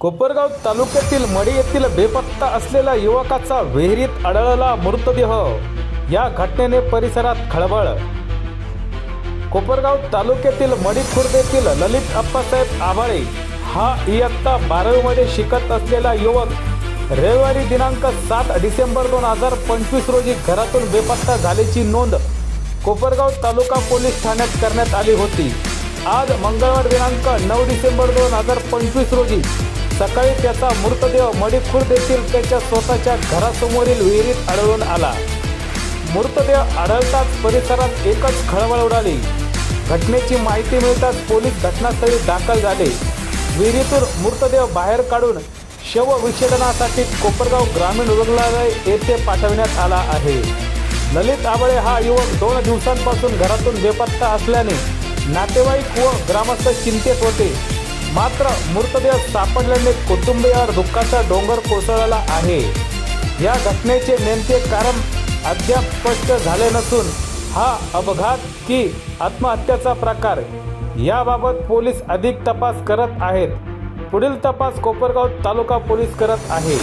कोपरगाव तालुक्यातील मडी येथील बेपत्ता असलेल्या युवकाचा विहिरीत आढळला मृतदेह. या घटनेने परिसरात खळबळ. कोपरगाव तालुक्यातील मडी खुर्द येथील ललित अप्पासाहेब आभाळे हा इयत्ता बारावीमध्ये शिकत असलेला युवक रविवारी दिनांक सात डिसेंबर दोन हजार पंचवीस रोजी घरातून बेपत्ता झाल्याची नोंद कोपरगाव तालुका पोलीस ठाण्यात करण्यात आली होती. आज मंगळवार दिनांक नऊ डिसेंबर दोन हजार पंचवीस रोजी सकाळी त्याचा मृतदेह मडीखुर्द येथील त्याच्या स्वतःच्या घरासमोरील विहिरीत आढळून आला. मृतदेह आढळताच परिसरात एकच खळबळ उडाली. घटनेची माहिती मिळताच पोलीस घटनास्थळी दाखल झाले. विहिरीतून मृतदेह बाहेर काढून शवविच्छेदनासाठी कोपरगाव ग्रामीण रुग्णालय येथे पाठविण्यात आला आहे. ललित आबळे हा युवक दोन दिवसांपासून घरातून बेपत्ता असल्याने नातेवाईक व ग्रामस्थ चिंतेत होते. मात्र मृतदेह सापडल्याने कुटुंबियावर दुःखाचा डोंगर कोसळला आहे. या घटनेचे नेमके कारण अद्याप स्पष्ट झाले नसून हा अपघात की आत्महत्याचा प्रकार याबाबत पोलीस अधिक तपास करत आहेत. पुढील तपास कोपरगाव तालुका पोलीस करत आहे.